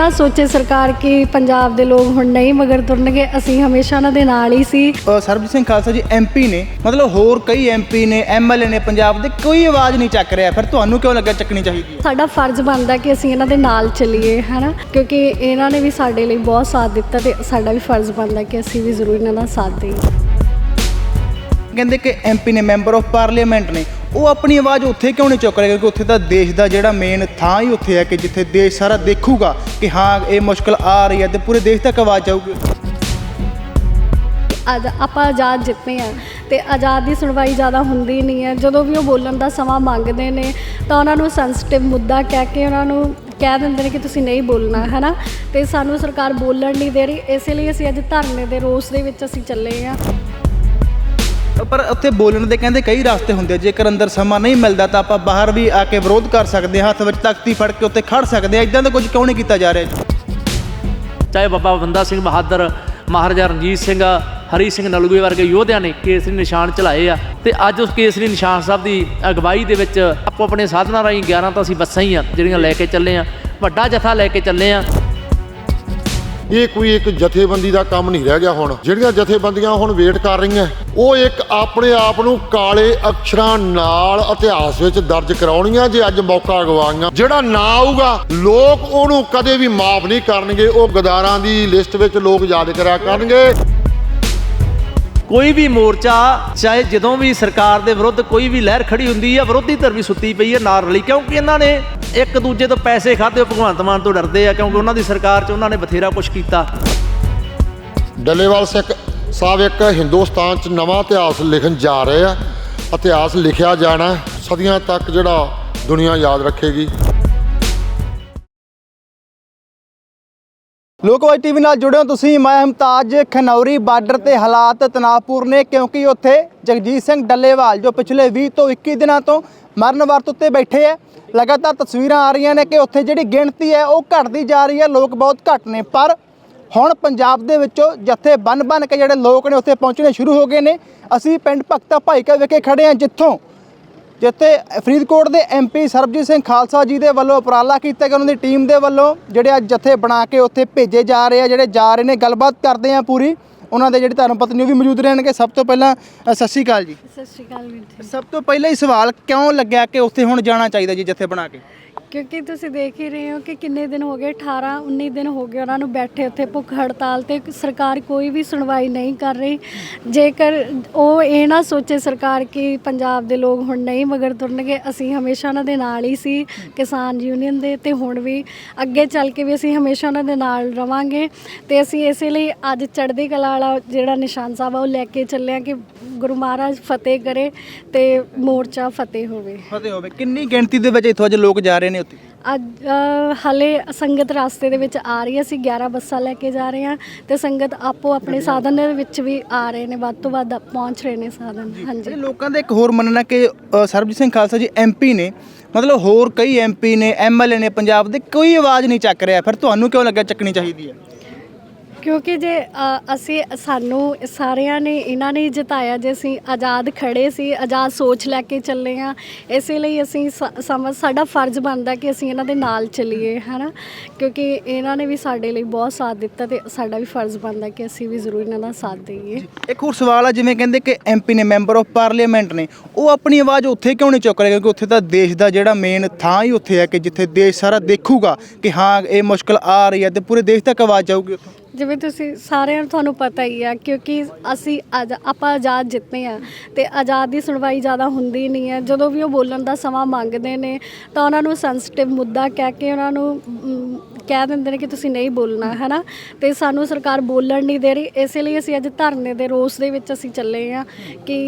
ਨਾ ਸੋਚੇ ਸਰਕਾਰ ਕਿ ਪੰਜਾਬ ਦੇ ਲੋਕ ਹੁਣ ਨਹੀਂ ਮਗਰ ਤੁਰਨਗੇ ਅਸੀਂ ਹਮੇਸ਼ਾ ਉਹਨਾਂ ਦੇ ਨਾਲ ਹੀ ਸੀ। ਸਰਬਜੀਤ ਸਿੰਘ ਖਾਲਸਾ ਜੀ ਐਮਪੀ ਨੇ ਮਤਲਬ ਹੋਰ ਕਈ ਐਮਪੀ ਨੇ ਐਮਐਲਏ ਨੇ ਪੰਜਾਬ ਦੇ ਕੋਈ ਆਵਾਜ਼ ਨਹੀਂ ਚੱਕ ਰਿਹਾ। ਫਿਰ ਤੁਹਾਨੂੰ ਕਿਉਂ ਲੱਗਾ ਚੱਕਣੀ ਚਾਹੀਦੀ ਹੈ? ਸਾਡਾ ਫਰਜ਼ ਬਣਦਾ ਕਿ ਅਸੀਂ ਇਹਨਾਂ ਦੇ ਨਾਲ ਚੱਲੀਏ ਹਨਾ? ਕਿਉਂਕਿ ਇਹਨਾਂ ਨੇ ਵੀ ਸਾਡੇ ਲਈ ਬਹੁਤ ਸਾਥ ਦਿੱਤਾ ਤੇ ਸਾਡਾ ਵੀ ਫਰਜ਼ ਬਣਦਾ ਕਿ ਅਸੀਂ ਵੀ ਜ਼ਰੂਰ ਇਹਨਾਂ ਦਾ ਸਾਥ ਦੇਈਏ। ਕਹਿੰਦੇ ਕਿ ਐਮਪੀ ਨੇ ਮੈਂਬਰ ਆਫ ਪਾਰਲੀਮੈਂਟ ਨੇ। ਉਹ ਆਪਣੀ ਆਵਾਜ਼ ਉੱਥੇ ਕਿਉਂ ਨਹੀਂ ਚੁੱਕ ਰਹੇ? ਕਿਉਂਕਿ ਉੱਥੇ ਤਾਂ ਦੇਸ਼ ਦਾ ਜਿਹੜਾ ਮੇਨ ਥਾਂ ਹੀ ਉੱਥੇ ਹੈ ਕਿ ਜਿੱਥੇ ਦੇਸ਼ ਸਾਰਾ ਦੇਖੂਗਾ ਕਿ ਹਾਂ, ਇਹ ਮੁਸ਼ਕਲ ਆ ਰਹੀ ਹੈ ਤੇ ਪੂਰੇ ਦੇਸ਼ ਤੱਕ ਆਵਾਜ਼ ਜਾਊਗੀ। ਅੱਜ ਆਪਾਂ ਆਜ਼ਾਦ ਜਿੱਤੇ ਆ ਤੇ ਆਜ਼ਾਦ ਦੀ ਸੁਣਵਾਈ ਜ਼ਿਆਦਾ ਹੁੰਦੀ ਨਹੀਂ ਹੈ। ਜਦੋਂ ਵੀ ਉਹ ਬੋਲਣ ਦਾ ਸਮਾਂ ਮੰਗਦੇ ਨੇ, ਤਾਂ ਉਹਨਾਂ ਨੂੰ ਸੈਂਸਿਟਿਵ ਮੁੱਦਾ ਕਹਿ ਕੇ ਉਹਨਾਂ ਨੂੰ ਕਹਿ ਦਿੰਦੇ ਨੇ ਕਿ ਤੁਸੀਂ ਨਹੀਂ ਬੋਲਣਾ ਹੈ ਨਾ ਤੇ ਸਾਨੂੰ ਸਰਕਾਰ ਬੋਲਣ ਨਹੀਂ ਦੇ ਰਹੀ, ਇਸੇ ਲਈ ਅਸੀਂ ਅੱਜ ਧਰਨੇ ਦੇ ਰੋਸ ਦੇ ਵਿੱਚ ਅਸੀਂ ਚੱਲੇ ਆ। ਪਰ ਉੱਥੇ ਬੋਲਣ ਦੇ ਕਹਿੰਦੇ ਕਈ ਰਸਤੇ ਹੁੰਦੇ ਆ। ਜੇਕਰ ਅੰਦਰ ਸਮਾਂ ਨਹੀਂ ਮਿਲਦਾ ਤਾਂ ਆਪਾਂ ਬਾਹਰ ਵੀ ਆ ਕੇ ਵਿਰੋਧ ਕਰ ਸਕਦੇ ਹਾਂ। ਹੱਥ ਵਿੱਚ ਤਖਤੀ ਫੜ ਕੇ ਉੱਥੇ ਖੜ ਸਕਦੇ ਹਾਂ। ਇਦਾਂ ਦਾ ਕੁਝ ਕਿਉਂ ਨਹੀਂ ਕੀਤਾ ਜਾ ਰਿਹਾ? ਚਾਹੇ ਬਾਬਾ ਬੰਦਾ ਸਿੰਘ ਬਹਾਦਰ, ਮਹਾਰਾਜਾ ਰਣਜੀਤ ਸਿੰਘ, ਹਰੀ ਸਿੰਘ ਨਲੂਏ ਵਰਗੇ ਯੋਧਿਆਂ ਨੇ ਕੇਸਰੀ ਨਿਸ਼ਾਨ ਚਲਾਏ ਆ। ਤੇ ਅੱਜ ਉਸ ਕੇਸਰੀ ਨਿਸ਼ਾਨ ਸਾਹਿਬ ਦੀ ਅਗਵਾਈ ਦੇ ਵਿੱਚ ਆਪੋ ਆਪਣੇ ਸਾਧਨਾਂ ਰਾਹੀਂ 11 ਤਾਂ ਅਸੀਂ ਬੱਸਾਂ ਹੀ ਆ, ਜਿਹੜੀਆਂ ਲੈ ਕੇ ਚੱਲੇ ਆ। ਵੱਡਾ ਜਥਾ ਲੈ ਕੇ ਚੱਲੇ ਆ। ਇਹ ਕੋਈ ਇੱਕ ਜਥੇਬੰਦੀ ਦਾ ਕੰਮ ਨਹੀਂ ਰਹਿ ਗਿਆ ਹੁਣ। ਜਿਹੜੀਆਂ ਜਥੇਬੰਦੀਆਂ ਹੁਣ ਵੇਟ ਕਰ ਰਹੀਆਂ, ਉਹ ਇੱਕ ਆਪਣੇ ਆਪ ਨੂੰ ਕਾਲੇ ਅਕਸਰਾਂ ਨਾਲ ਇਤਿਹਾਸ ਵਿੱਚ ਦਰਜ ਕਰਾਉਣੀਆਂ ਜੇ ਅੱਜ ਮੌਕਾ ਗਵਾਈਆਂ ਜਿਹੜਾ ਨਾ ਆਊਗਾ, ਲੋਕ ਉਹਨੂੰ ਕਦੇ ਵੀ ਮਾਫ ਨਹੀਂ ਕਰਨਗੇ। ਉਹ ਗਦਾਰਾਂ ਦੀ ਲਿਸਟ ਵਿੱਚ ਲੋਕ ਯਾਦ ਕਰਿਆ ਕਰਨਗੇ। ਕੋਈ ਵੀ ਮੋਰਚਾ, ਚਾਹੇ ਜਦੋਂ ਵੀ ਸਰਕਾਰ ਦੇ ਵਿਰੁੱਧ ਕੋਈ ਵੀ ਲਹਿਰ ਖੜੀ ਹੁੰਦੀ ਹੈ, ਵਿਰੋਧੀ ਧਿਰ ਵੀ ਸੁੱਤੀ ਪਈ ਹੈ ਨਾਲ ਰਲੀ, ਕਿਉਂਕਿ ਇਹਨਾਂ ਨੇ ਇੱਕ ਦੂਜੇ ਤੋਂ ਪੈਸੇ ਖਾਦੇ ਭਗਵੰਤ ਮਾਨ ਤੋਂ ਡਰਦੇ ਆ, ਕਿਉਂਕਿ ਉਹਨਾਂ ਦੀ ਸਰਕਾਰ 'ਚ ਉਹਨਾਂ ਨੇ ਬਥੇਰਾ ਕੁਝ ਕੀਤਾ। ਡੱਲੇਵਾਲ ਸਿੱਖ ਸਾਹਿਬ ਇੱਕ ਹਿੰਦੁਸਤਾਨ 'ਚ ਨਵਾਂ ਇਤਿਹਾਸ ਲਿਖਣ ਜਾ ਰਹੇ ਆ। ਇਤਿਹਾਸ ਲਿਖਿਆ ਜਾਣਾ ਸਦੀਆਂ ਤੱਕ ਜਿਹੜਾ ਦੁਨੀਆ ਯਾਦ ਰੱਖੇਗੀ। ਲੋਕਵਾਈ ਟੀਵੀ ਨਾਲ ਜੁੜਿਓ ਤੁਸੀਂ। ਮੈਂ ਹਮਤਾਜ ਖਨੌਰੀ ਬਾਰਡਰ ਤੇ ਹਾਲਾਤ ਤਣਾਅਪੂਰਨ ਨੇ ਕਿਉਂਕਿ ਉੱਥੇ ਜਗਜੀਤ ਸਿੰਘ ਡੱਲੇਵਾਲ, ਜੋ ਪਿਛਲੇ 20 ਤੋਂ 21 ਦਿਨਾਂ ਤੋਂ ਮਰਨ ਵਰਤ ਉੱਤੇ ਬੈਠੇ ਹੈ ਲਗਾਤਾਰ ਤਸਵੀਰਾਂ ਆ ਰਹੀਆਂ ਨੇ ਕਿ ਉੱਥੇ ਜਿਹੜੀ ਗਿਣਤੀ ਹੈ ਉਹ ਘਟਦੀ ਜਾ ਰਹੀ ਹੈ, ਲੋਕ ਬਹੁਤ ਘੱਟ ਨੇ। ਪਰ ਹੁਣ ਪੰਜਾਬ ਦੇ ਵਿੱਚੋਂ ਜੱਥੇ ਬਨ ਬਨ ਕੇ ਜਿਹੜੇ ਲੋਕ ਨੇ ਉੱਥੇ ਪਹੁੰਚਣੇ ਸ਼ੁਰੂ ਹੋ ਗਏ ਨੇ। ਅਸੀਂ ਪਿੰਡ ਭਗਤਾ ਭਾਈਕਾ ਵਿਖੇ ਖੜੇ ਹਾਂ, ਜਿੱਥੋਂ ਜਿੱਥੇ ਫਰੀਦਕੋਟ ਦੇ ਐਮਪੀ ਸਰਬਜੀਤ ਸਿੰਘ ਖਾਲਸਾ ਜੀ ਦੇ ਵੱਲੋਂ ਉਪਰਾਲਾ ਕੀਤਾ ਗਿਆ ਉਹਨਾਂ ਦੀ ਟੀਮ ਦੇ ਵੱਲੋਂ ਜਿਹੜੇ ਅੱਜ ਜਥੇ ਬਣਾ ਕੇ ਉੱਥੇ ਭੇਜੇ ਜਾ ਰਹੇ ਆ ਜਿਹੜੇ ਜਾ ਰਹੇ ਨੇ ਗੱਲਬਾਤ ਕਰਦੇ ਆ ਪੂਰੀ। ਉਹਨਾਂ ਦੇ ਜਿਹੜੀ ਧਰਮ ਪਤਨੀ ਉਹ ਵੀ ਮੌਜੂਦ ਰਹਿਣਗੇ। ਸਭ ਤੋਂ ਪਹਿਲਾਂ ਅ, ਸਤਿ ਸ਼੍ਰੀ ਅਕਾਲ ਜੀ। ਸਤਿ ਸ਼੍ਰੀ ਅਕਾਲ ਵੀਰ ਜੀ। ਸਭ ਤੋਂ ਪਹਿਲਾਂ ਹੀ ਸਵਾਲ ਕਿਉਂ ਲੱਗਿਆ ਕਿ ਉੱਥੇ ਹੁਣ ਜਾਣਾ ਚਾਹੀਦਾ ਜੀ ਜਥੇ ਬਣਾ ਕੇ? ਕਿਉਂਕਿ ਤੁਸੀਂ ਦੇਖ ਹੀ ਰਹੇ ਹੋ ਕਿ ਕਿੰਨੇ ਦਿਨ ਹੋ ਗਏ 18 19 ਦਿਨ ਹੋ ਗਏ ਉਹਨਾਂ ਨੂੰ ਬੈਠੇ ਉੱਥੇ ਭੁੱਖ ਹੜਤਾਲ ਤੇ, ਸਰਕਾਰ ਕੋਈ ਵੀ ਸੁਣਵਾਈ ਨਹੀਂ ਕਰ ਰਹੀ। ਜੇਕਰ ਉਹ ਇਹ ਨਾ ਸੋਚੇ ਸਰਕਾਰ ਕਿ ਪੰਜਾਬ ਦੇ ਲੋਕ ਹੁਣ ਨਹੀਂ ਮਗਰ ਤੁਰਨਗੇ, ਅਸੀਂ ਹਮੇਸ਼ਾ ਉਹਨਾਂ ਦੇ ਨਾਲ ਹੀ ਸੀ, ਕਿਸਾਨ ਯੂਨੀਅਨ ਦੇ ਤੇ ਹੁਣ ਵੀ ਅੱਗੇ ਚੱਲ ਕੇ ਵੀ ਅਸੀਂ ਹਮੇਸ਼ਾ ਉਹਨਾਂ ਦੇ ਨਾਲ ਰਵਾਂਗੇ। ਤੇ ਅਸੀਂ ਇਸੇ ਲਈ ਅੱਜ ਚੜ੍ਹਦੀ ਕਲਾ ਵਾਲਾ ਜਿਹੜਾ ਨਿਸ਼ਾਨ ਸਾਹਿਬ ਆ, ਉਹ ਲੈ ਕੇ ਚੱਲੇ ਆ ਕਿ ਗੁਰੂ ਮਹਾਰਾਜ ਫਤਿਹ ਕਰੇ ਤੇ ਮੋਰਚਾ ਫਤਿਹ ਹੋਵੇ। ਫਤਿਹ ਹੋਵੇ। ਕਿੰਨੀ ਗਿਣਤੀ ਦੇ ਵਿੱਚ ਇੱਥੋਂ ਅੱਜ ਲੋਕ ਜਾ ਰਹੇ ਨੇ ਉੱਥੇ? ਅੱਜ ਅ, ਹਾਲੇ ਸੰਗਤ ਰਾਸਤੇ ਦੇ ਵਿੱਚ ਆ ਰਹੀ ਹੈ। ਅਸੀਂ 11 ਬੱਸਾਂ ਲੈ ਕੇ ਜਾ ਰਹੇ ਹਾਂ ਤੇ ਸੰਗਤ ਆਪੋ ਆਪਣੇ ਸਾਧਨ ਦੇ ਵਿੱਚ ਵੀ ਆ ਰਹੇ ਨੇ। ਵੱਧ ਤੋਂ ਵੱਧ ਪਹੁੰਚ ਰਹੇ ਨੇ ਸਾਧਨ। ਹਾਂਜੀ। ਲੋਕਾਂ ਦਾ ਇੱਕ ਹੋਰ ਮੰਨਣਾ ਕਿ ਅ, ਸਰਬਜੀਤ ਸਿੰਘ ਖਾਲਸਾ ਜੀ ਐਮਪੀ ਨੇ ਮਤਲਬ ਹੋਰ ਕਈ ਐਮਪੀ ਨੇ ਐਮਐਲਏ ਨੇ ਪੰਜਾਬ ਦੇ ਕੋਈ ਆਵਾਜ਼ ਨਹੀਂ ਚੱਕ ਰਿਹਾ। ਫਿਰ ਤੁਹਾਨੂੰ ਕਿਉਂ ਲੱਗਾ ਚੱਕਣੀ ਚਾਹੀਦੀ ਹੈ? ਕਿਉਂਕਿ ਜੇ ਅ, ਅਸੀਂ ਸਾਨੂੰ ਸਾਰਿਆਂ ਨੇ ਇਹਨਾਂ ਨੇ ਹੀ ਜਿਤਾਇਆ ਜੇ ਅਸੀਂ ਆਜ਼ਾਦ ਖੜੇ ਸੀ ਆਜ਼ਾਦ ਸੋਚ ਲੈ ਕੇ ਚੱਲੇ ਆ ਇਸੇ ਲਈ ਅਸੀਂ ਸ- ਸਮਝ ਸਾਡਾ ਫਰਜ਼ ਬਣਦਾ ਕਿ ਅਸੀਂ ਇਹਨਾਂ ਦੇ ਨਾਲ ਚੱਲੀਏ ਹਨਾ? ਕਿਉਂਕਿ ਇਹਨਾਂ ਨੇ ਵੀ ਸਾਡੇ ਲਈ ਬਹੁਤ ਸਾਥ ਦਿੱਤਾ ਤੇ ਸਾਡਾ ਵੀ ਫਰਜ਼ ਬਣਦਾ ਕਿ ਅਸੀਂ ਵੀ ਜ਼ਰੂਰ ਇਹਨਾਂ ਦਾ ਸਾਥ ਦੇਈਏ। ਇੱਕ ਹੋਰ ਸਵਾਲ ਆ ਜਿਵੇਂ ਕਹਿੰਦੇ ਕਿ ਐਮਪੀ ਨੇ ਮੈਂਬਰ ਆਫ ਪਾਰਲੀਮੈਂਟ ਨੇ ਉਹ ਆਪਣੀ ਆਵਾਜ਼ ਉੱਥੇ ਕਿਉਂ ਨਹੀਂ ਚੁੱਕ ਰਹੇ? ਕਿਉਂਕਿ ਉੱਥੇ ਤਾਂ ਦੇਸ਼ ਦਾ ਜਿਹੜਾ ਮੇਨ ਥਾਂ ਹੀ ਉੱਥੇ ਹੈ ਕਿ ਜਿੱਥੇ ਦੇਸ਼ ਸਾਰਾ ਦੇਖੂਗਾ ਕਿ ਹਾਂ ਇਹ ਮੁਸ਼ਕਲ ਆ ਰਹੀ ਹੈ ਤੇ ਪੂਰੇ ਦੇਸ਼ ਤੱਕ ਆਵਾਜ਼ ਜਾਊਗੀ ਉੱਥੋਂ। ਜਿਵੇਂ ਤੁਸੀਂ ਸਾਰਿਆਂ ਨੂੰ ਤੁਹਾਨੂੰ ਪਤਾ ਹੀ ਆ ਕਿਉਂਕਿ ਅਸੀਂ ਅੱਜ ਆਪਾਂ ਆਜ਼ਾਦ ਜਿੱਤੇ ਆ ਤੇ ਆਜ਼ਾਦ ਦੀ ਸੁਣਵਾਈ ਜ਼ਿਆਦਾ ਹੁੰਦੀ ਨਹੀਂ ਹੈ। ਜਦੋਂ ਵੀ ਉਹ ਬੋਲਣ ਦਾ ਸਮਾਂ ਮੰਗਦੇ ਨੇ ਤਾਂ ਉਹਨਾਂ ਨੂੰ ਸੈਂਸਿਟਿਵ ਮੁੱਦਾ ਕਹਿ ਕੇ ਉਹਨਾਂ ਨੂੰ ਮ, ਕਹਿ ਦਿੰਦੇ ਨੇ ਕਿ ਤੁਸੀਂ ਨਹੀਂ ਬੋਲਣਾ ਹੈ ਨਾ ਤੇ ਸਾਨੂੰ ਸਰਕਾਰ ਬੋਲਣ ਨਹੀਂ ਦੇ ਰਹੀ। ਇਸੇ ਲਈ ਅਸੀਂ ਅੱਜ ਧਰਨੇ ਦੇ ਰੋਸ ਦੇ ਵਿੱਚ ਅਸੀਂ ਚੱਲੇ ਆ ਕਿ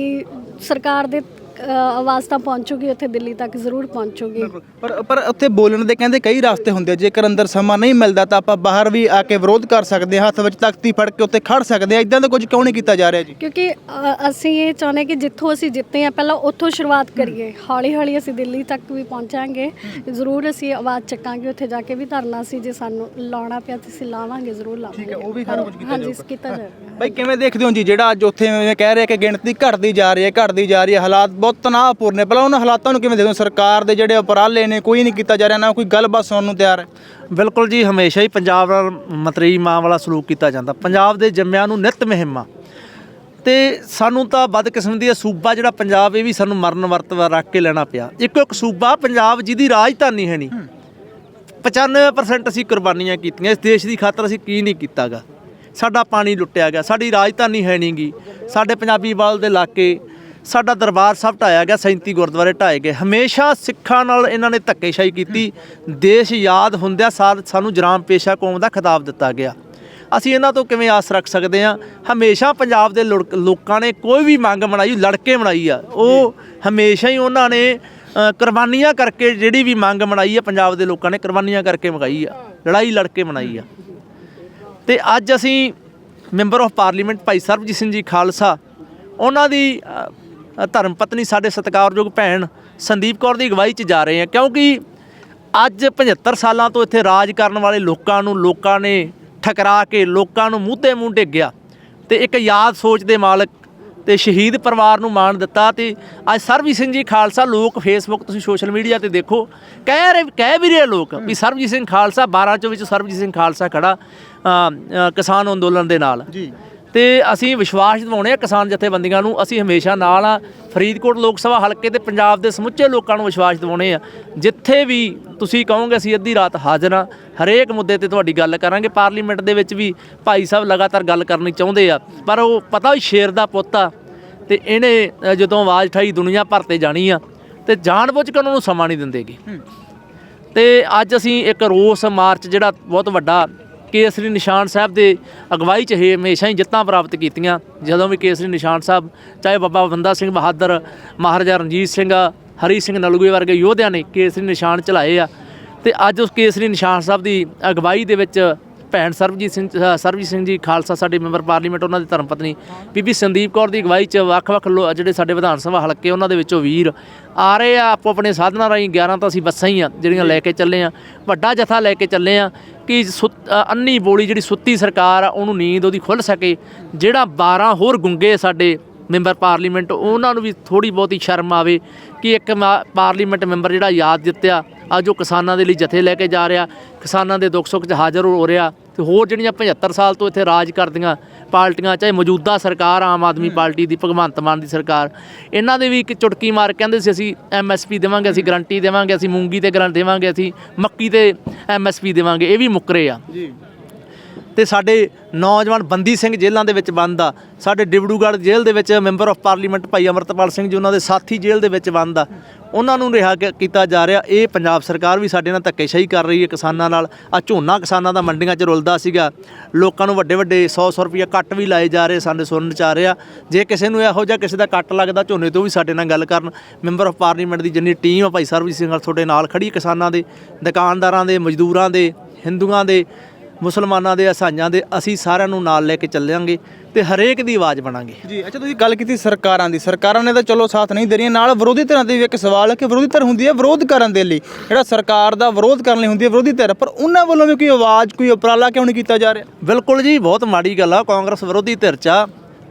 ਸਰਕਾਰ ਦੇ ਆਵਾਜ਼ ਤਾਂ ਪਹੁੰਚੂਗੀ ਉੱਥੇ ਦਿੱਲੀ ਤੱਕ ਜ਼ਰੂਰ ਪਹੁੰਚੂਗੀ। ਪਰ ਪਰ ਉੱਥੇ ਬੋਲਣ ਦੇ ਕਹਿੰਦੇ ਕਈ ਰਸਤੇ ਹੁੰਦੇ ਆ ਜੇਕਰ ਅੰਦਰ ਸਮਾਂ ਨਹੀਂ ਮਿਲਦਾ ਤਾਂ ਆਪਾਂ ਬਾਹਰ ਵੀ ਆ ਕੇ ਵਿਰੋਧ ਕਰ ਸਕਦੇ ਹਾਂ ਹੱਥ ਵਿੱਚ ਤਖਤੀ ਫੜ ਕੇ ਉੱਥੇ ਖੜ ਸਕਦੇ ਆ ਇਦਾਂ ਦਾ ਕੁਝ ਕਿਉਂ ਨਹੀਂ ਕੀਤਾ ਜਾ ਰਿਹਾ ਜੀ? ਕਿਉਂਕਿ ਅ, ਅਸੀਂ ਇਹ ਚਾਹੁੰਦੇ ਕਿ ਜਿੱਥੋਂ ਅਸੀਂ ਜਿੱਤੇ ਆ ਪਹਿਲਾਂ ਉੱਥੋਂ ਸ਼ੁਰੂਆਤ ਕਰੀਏ। ਹੌਲੀ ਹੌਲੀ ਅਸੀਂ ਦਿੱਲੀ ਤੱਕ ਵੀ ਪਹੁੰਚਾਂਗੇ। ਜ਼ਰੂਰ ਅਸੀਂ ਆਵਾਜ਼ ਚੱਕਾਂਗੇ ਉੱਥੇ ਜਾ ਕੇ ਵੀ ਧਰਨਾ ਸੀ ਜੇ ਸਾਨੂੰ ਲਾਉਣਾ ਪਿਆ ਤੇ ਅਸੀਂ ਲਾਵਾਂਗੇ ਜ਼ਰੂਰ ਲਾਵਾਂਗੇ। ਠੀਕ ਹੈ, ਉਹ ਵੀ ਸਾਰਾ ਕੁਝ ਕੀਤਾ ਹਾਂਜੀ ਜਾਊਗਾ। ਕੀਤਾ ਜਾਏਗਾ ਬਈ ਕਿਵੇਂ ਦੇਖਦੇ ਹੋ ਜੀ ਜਿਹੜਾ ਅੱਜ ਉੱਥੇ ਕਹਿ ਰਿਹਾ ਕਿ ਗਿਣਤੀ ਘਟਦੀ ਜਾ ਰਹੀ ਹੈ ਘਟਦੀ ਜਾ ਰਹੀ ਹੈ ਹਾਲਾਤ ਬਹੁਤ ਬਹੁਤ ਤਣਾਅਪੂਰਨ ਨੇ ਪਹਿਲਾਂ ਉਹਨਾਂ ਹਾਲਾਤਾਂ ਨੂੰ ਕਿਵੇਂ ਦੇਖਦੇ ਹੋ? ਸਰਕਾਰ ਦੇ ਜਿਹੜੇ ਉਪਰਾਲੇ ਨੇ, ਕੋਈ ਨਹੀਂ ਕੀਤਾ ਜਾ ਰਿਹਾ, ਨਾ ਕੋਈ ਗੱਲਬਾਤ ਸੁਣਨ ਨੂੰ ਤਿਆਰ ਹੈ। ਬਿਲਕੁਲ ਜੀ, ਹਮੇਸ਼ਾ ਹੀ ਪੰਜਾਬ ਨਾਲ ਮਤਰੇਈ ਮਾਂ ਵਾਲਾ ਸਲੂਕ ਕੀਤਾ ਜਾਂਦਾ। ਪੰਜਾਬ ਦੇ ਜੰਮਿਆਂ ਨੂੰ ਨਿਤ ਮਹਿਮਾ। ਤੇ ਸਾਨੂੰ ਤਾਂ ਵੱਧ ਬਦਕਿਸਮਤੀ ਹੈ ਸੂਬਾ ਜਿਹੜਾ ਪੰਜਾਬ, ਇਹ ਵੀ ਸਾਨੂੰ ਮਰਨ ਵਰਤ ਰੱਖ ਕੇ ਲੈਣਾ ਪਿਆ। ਇੱਕੋ ਇੱਕ ਸੂਬਾ, ਪੰਜਾਬ ਜਿਹਦੀ ਰਾਜਧਾਨੀ ਹੈ ਨਹੀਂ। 95% ਅਸੀਂ ਕੁਰਬਾਨੀਆਂ ਕੀਤੀਆਂ। ਇਸ ਦੇਸ਼ ਦੀ ਖਾਤਰ ਅਸੀਂ ਕੀ ਨਹੀਂ ਕੀਤਾਗਾ? ਸਾਡਾ ਪਾਣੀ ਲੁੱਟਿਆ ਗਿਆ। ਸਾਡੀ ਰਾਜਧਾਨੀ ਹੈ ਨਹੀਂਗੀ ਸਾਡੇ ਪੰਜਾਬੀ ਬਾਲ ਦੇ ਇਲਾਕੇ ਸਾਡਾ ਦਰਬਾਰ ਸਾਹਿਬ ਢਾਇਆ ਗਿਆ 37 ਗੁਰਦੁਆਰੇ ਢਾਏ ਗਏ। ਹਮੇਸ਼ਾ ਸਿੱਖਾਂ ਨਾਲ ਇਹਨਾਂ ਨੇ ਧੱਕੇਸ਼ਾਹੀ ਕੀਤੀ। ਦੇਸ਼ ਯਾਦ ਹੁੰਦਿਆਂ ਸਾਰ ਸਾਨੂੰ ਜਰਾਮ ਪੇਸ਼ਾ ਕੌਮ ਦਾ ਖਿਤਾਬ ਦਿੱਤਾ ਗਿਆ। ਅਸੀਂ ਇਹਨਾਂ ਤੋਂ ਕਿਵੇਂ ਆਸ ਰੱਖ ਸਕਦੇ ਹਾਂ? ਹਮੇਸ਼ਾ ਪੰਜਾਬ ਦੇ ਲੋਕ- ਨੇ ਕੋਈ ਵੀ ਮੰਗ ਬਣਾਈ ਲੜਕੇ ਬਣਾਈ ਆ। ਉਹ ਹਮੇਸ਼ਾ ਹੀ ਉਹਨਾਂ ਨੇ ਕੁਰਬਾਨੀਆਂ ਕਰਕੇ ਜਿਹੜੀ ਵੀ ਮੰਗ ਬਣਾਈ ਆ ਪੰਜਾਬ ਦੇ ਲੋਕਾਂ ਨੇ ਕੁਰਬਾਨੀਆਂ ਕਰਕੇ ਮੰਗਾਈ ਆ। ਲੜਾਈ ਲੜ ਕੇ ਬਣਾਈ ਆ। ਤੇ ਅੱਜ ਅਸੀਂ ਮੈਂਬਰ ਆਫ ਪਾਰਲੀਮੈਂਟ ਭਾਈ ਸਰਬਜੀਤ ਸਿੰਘ ਜੀ ਖਾਲਸਾ ਉਹਨਾਂ ਦੀ ਧਰਮ ਪਤਨੀ ਸਾਡੇ ਸਤਿਕਾਰਯੋਗ ਭੈਣ ਸੰਦੀਪ ਕੌਰ ਦੀ ਅਗਵਾਈ 'ਚ ਜਾ ਰਹੇ ਹਾਂ, ਕਿਉਂਕਿ ਅੱਜ 75 ਸਾਲਾਂ ਤੋਂ ਇੱਥੇ ਰਾਜ ਕਰਨ ਵਾਲੇ ਲੋਕਾਂ ਨੂੰ, ਲੋਕਾਂ ਨੇ ਠਕਰਾ ਕੇ, ਲੋਕਾਂ ਨੂੰ ਮੂੰਹ ਤੇ ਮੂੰਹ ਡਿੱਗਿਆ ਤੇ ਇੱਕ ਯਾਦ ਸੋਚ ਦੇ ਮਾਲਕ ਤੇ ਸ਼ਹੀਦ ਪਰਿਵਾਰ ਨੂੰ ਮਾਣ ਦਿੱਤਾ ਤੇ ਅੱਜ ਸਰਬਜੀਤ ਸਿੰਘ ਜੀ ਖਾਲਸਾ ਲੋਕ ਫੇਸਬੁੱਕ ਤੁਸੀਂ ਸੋਸ਼ਲ ਮੀਡੀਆ ਤੇ ਦੇਖੋ, ਕਹਿ ਰਹੇ, ਕਹਿ ਵੀ ਰਹੇ ਲੋਕ ਵੀ ਸਰਬਜੀਤ ਸਿੰਘ ਖਾਲਸਾ 12 ਚੋਂ ਵਿੱਚ ਸਰਬਜੀਤ ਸਿੰਘ ਖਾਲਸਾ ਖੜਾ ਕਿਸਾਨ ਅੰਦੋਲਨ ਦੇ ਨਾਲ। ਜੀ। ਤੇ ਅਸੀਂ ਵਿਸ਼ਵਾਸ ਦਿਵਾਉਣੇ ਆ ਕਿਸਾਨ ਜਥੇਬੰਦੀਆਂ ਨੂੰ ਅਸੀਂ ਹਮੇਸ਼ਾ ਨਾਲ ਆ ਫਰੀਦਕੋਟ ਲੋਕ ਸਭਾ ਹਲਕੇ ਤੇ ਪੰਜਾਬ ਦੇ ਸਮੁੱਚੇ ਲੋਕਾਂ ਨੂੰ ਵਿਸ਼ਵਾਸ ਦਿਵਾਉਣੇ ਆ ਜਿੱਥੇ ਵੀ ਤੁਸੀਂ ਕਹੋਗੇ ਅਸੀਂ ਅੱਧੀ ਰਾਤ ਹਾਜ਼ਰ ਆ ਹਰੇਕ ਮੁੱਦੇ ਤੇ ਤੁਹਾਡੀ ਗੱਲ ਕਰਾਂਗੇ। ਪਾਰਲੀਮੈਂਟ ਦੇ ਵਿੱਚ ਵੀ ਭਾਈ ਸਾਹਿਬ ਲਗਾਤਾਰ ਗੱਲ ਕਰਨੀ ਚਾਹੁੰਦੇ ਆ ਪਰ ਉਹ ਪਤਾ ਵੀ ਸ਼ੇਰ ਦਾ ਪੁੱਤ ਆ ਤੇ ਇਹਨੇ ਜਦੋਂ ਆਵਾਜ਼ ਠਾਈ ਦੁਨੀਆ ਭਰ ਤੇ ਜਾਣੀ ਆ ਤੇ ਜਾਣਬੁੱਝ ਕੇ ਉਹਨਾਂ ਨੂੰ ਸਮਾਂ ਨਹੀਂ ਦਿੰਦੇਗੇ। ਤੇ ਅੱਜ ਅਸੀਂ ਇੱਕ ਰੋਸ ਮਾਰਚ ਜਿਹੜਾ ਬਹੁਤ ਵੱਡਾ ਕੇਸਰੀ ਨਿਸ਼ਾਨ ਸਾਹਿਬ ਦੇ ਅਗਵਾਈ 'ਚ ਇਹ ਹਮੇਸ਼ਾ ਹੀ ਜਿੱਤਾਂ ਪ੍ਰਾਪਤ ਕੀਤੀਆਂ। ਜਦੋਂ ਵੀ ਕੇਸਰੀ ਨਿਸ਼ਾਨ ਸਾਹਿਬ, ਚਾਹੇ ਬਾਬਾ ਬੰਦਾ ਸਿੰਘ ਬਹਾਦਰ, ਮਹਾਰਾਜਾ ਰਣਜੀਤ ਸਿੰਘ, ਹਰੀ ਸਿੰਘ ਨਲੂਏ ਵਰਗੇ ਯੋਧਿਆਂ ਨੇ ਕੇਸਰੀ ਨਿਸ਼ਾਨ ਚਲਾਏ ਆ। ਤੇ ਅੱਜ ਉਸ ਕੇਸਰੀ ਨਿਸ਼ਾਨ ਸਾਹਿਬ ਦੀ ਅਗਵਾਈ ਦੇ ਵਿੱਚ ਭੈਣ ਸਰਬਜੀਤ ਸਿੰਘ ਅ, ਸਰਬਜੀਤ ਸਿੰਘ ਜੀ ਖਾਲਸਾ ਸਾਡੇ ਮੈਂਬਰ ਪਾਰਲੀਮੈਂਟ ਉਹਨਾਂ ਦੀ ਧਰਮ ਪਤਨੀ। ਬੀਬੀ ਸੰਦੀਪ ਕੌਰ ਦੀ ਅਗਵਾਈ 'ਚ ਵੱਖ-ਵੱਖ ਲੋ- ਜਿਹੜੇ ਸਾਡੇ ਵਿਧਾਨ ਸਭਾ ਹਲਕੇ ਉਹਨਾਂ ਦੇ ਵਿੱਚੋਂ ਵੀਰ ਆ ਰਹੇ ਆ। ਆਪੋ ਆਪਣੇ ਸਾਧਨਾਂ ਰਾਹੀਂ 11 ਤਾਂ ਅਸੀਂ ਬੱਸਾਂ ਹੀ ਆ ਜਿਹੜੀਆਂ ਲੈ ਕੇ ਚੱਲੇ ਆ। ਵੱਡਾ ਜਥਾ ਲੈ ਕੇ ਚੱਲੇ ਆ ਕਿ ਸੁੱਤ- ਅ, ਅੰਨੀ ਬੋਲੀ ਜਿਹੜੀ ਸੁੱਤੀ ਸਰਕਾਰ ਆ ਉਹਨੂੰ ਨੀਂਦ ਉਹਦੀ ਖੁੱਲ ਸਕੇ। ਜਿਹੜਾ 12 ਹੋਰ ਗੁੰਗੇ ਸਾਡੇ ਮੈਂਬਰ ਪਾਰਲੀਮੈਂਟ ਉਹਨਾਂ ਨੂੰ ਵੀ ਥੋੜੀ ਬਹੁਤੀ ਸ਼ਰਮ ਆਵੇ ਕਿ ਇੱਕ ਪਾਰਲੀਮੈਂਟ ਮੈਂਬਰ ਜਿਹੜਾ ਯਾਦ ਦਿੱਤਿਆ ਅੱਜ ਉਹ ਕਿਸਾਨਾਂ ਦੇ ਲਈ ਜਥੇ ਲੈ ਕੇ ਜਾ ਰਿਹਾ ਕਿਸਾਨਾਂ ਦੇ ਦੁੱਖ ਸੁੱਖ 'ਚ ਹਾਜ਼ਰ ਹੋ ਰਿਹਾ ਤੇ ਹੋਰ ਜਿਹੜੀਆਂ 75 ਸਾਲ ਤੋਂ ਇੱਥੇ ਰਾਜ ਕਰਦੀਆਂ ਪਾਰਟੀਆਂ ਚਾਹੇ ਮੌਜੂਦਾ ਸਰਕਾਰ ਆਮ ਆਦਮੀ ਪਾਰਟੀ ਦੀ ਭਗਵੰਤ ਮਾਨ ਦੀ ਸਰਕਾਰ ਇਹਨਾਂ ਦੇ ਵੀ ਇੱਕ ਚੁਟਕੀ ਮਾਰ ਕਹਿੰਦੇ ਸੀ ਅਸੀਂ ਐਮਐਸਪੀ ਦੇਵਾਂਗੇ ਅਸੀਂ ਗਰੰਟੀ ਦੇਵਾਂਗੇ ਅਸੀਂ ਮੂੰਗੀ ਤੇ ਗਰੰਟੀ ਦੇਵਾਂਗੇ ਅਸੀਂ ਮੱਕੀ ਤੇ ਐਮਐਸਪੀ ਦੇਵਾਂਗੇ ਇਹ ਵੀ ਮੁੱਕਰੇ ਆ। ਜੀ। ਤੇ ਸਾਡੇ ਨੌਜਵਾਨ ਬੰਦੀ ਸਿੰਘ ਜੇਲ੍ਹਾਂ ਦੇ ਵਿੱਚ ਬੰਦ ਆ ਸਾਡੇ ਡਿਬੜੂਗੜ੍ਹ ਜੇਲ੍ਹ ਦੇ ਵਿੱਚ ਮੈਂਬਰ ਆਫ ਪਾਰਲੀਮੈਂਟ ਭਾਈ ਅਮਰਤਪਾਲ ਸਿੰਘ ਜੀ, ਉਹਨਾਂ ਦੇ ਸਾਥੀ ਜੇਲ੍ਹ ਦੇ ਵਿੱਚ ਬੰਦ ਆ ਉਹਨਾਂ ਨੂੰ ਰਿਹਾ ਕੀਤਾ ਜਾ ਰਿਹਾ, ਇਹ ਪੰਜਾਬ ਸਰਕਾਰ ਵੀ ਸਾਡੇ ਨਾਲ ਧੱਕੇਸ਼ਾਹੀ ਕਰ ਰਹੀ ਹੈ ਕਿਸਾਨਾਂ ਨਾਲ। ਆ ਝੋਨਾ ਕਿਸਾਨਾਂ ਦਾ ਮੰਡੀਆਂ 'ਚ ਰੁਲਦਾ ਸੀਗਾ। ਲੋਕਾਂ ਨੂੰ ਵੱਡੇ ਵੱਡੇ 100 100 ਰੁਪਏ ਕੱਟ ਵੀ ਲਾਏ ਜਾ ਰਹੇ ਸਾਡੇ ਸੁਣਨ 'ਚ ਆ ਰਿਹਾ। ਜੇ ਕਿਸੇ ਨੂੰ ਇਹੋ ਜਿਹਾ ਕਿਸੇ ਦਾ ਕੱਟ ਲੱਗਦਾ, ਝੋਨੇ ਤੋਂ ਵੀ ਸਾਡੇ ਨਾਲ ਗੱਲ ਕਰਨ। ਮੈਂਬਰ ਆਫ ਪਾਰਲੀਮੈਂਟ ਦੀ ਜਿੰਨੀ ਟੀਮ ਆ ਭਾਈ ਸਰਬਜੀਤ ਸਿੰਘ ਤੁਹਾਡੇ ਨਾਲ ਖੜੀ ਕਿਸਾਨਾਂ ਦੇ, ਦੁਕਾਨਦਾਰਾਂ ਦੇ, ਮਜ਼ਦੂਰਾਂ ਦੇ, ਹਿੰਦੂਆਂ ਦੇ। ਮੁਸਲਮਾਨਾਂ ਦੇ ਈਸਾਈਆਂ ਦੇ ਅਸੀਂ ਸਾਰਿਆਂ ਨੂੰ ਨਾਲ ਲੈ ਕੇ ਚੱਲਾਂਗੇ ਤੇ ਹਰੇਕ ਦੀ ਆਵਾਜ਼ ਬਣਾਂਗੇ। ਜੀ ਅੱਛਾ ਤੁਸੀਂ ਗੱਲ ਕੀਤੀ ਸਰਕਾਰਾਂ ਦੀ। ਸਰਕਾਰਾਂ ਨੇ ਤਾਂ ਚਲੋ ਸਾਥ ਨਹੀਂ ਦੇ ਰਹੀਆਂ ਨਾਲ ਵਿਰੋਧੀ ਧਿਰਾਂ ਦੇ ਵੀ ਇੱਕ ਸਵਾਲ ਹੈ ਕਿ ਵਿਰੋਧੀ ਧਿਰ ਹੁੰਦੀ ਹੈ ਵਿਰੋਧ ਕਰਨ ਦੇ ਲਈ। ਜਿਹੜਾ ਸਰਕਾਰ ਦਾ ਵਿਰੋਧ ਕਰਨ ਲਈ ਹੁੰਦੀ ਹੈ ਵਿਰੋਧੀ ਧਿਰ ਪਰ ਉਹਨਾਂ ਵੱਲੋਂ ਵੀ ਕੋਈ ਆਵਾਜ਼ ਕੋਈ ਉਪਰਾਲਾ ਕਿਉਂ ਨਹੀਂ ਕੀਤਾ ਜਾ ਰਿਹਾ? ਬਿਲਕੁਲ ਜੀ ਬਹੁਤ ਮਾੜੀ ਗੱਲ ਆ। ਕਾਂਗਰਸ ਵਿਰੋਧੀ ਧਿਰ ਚ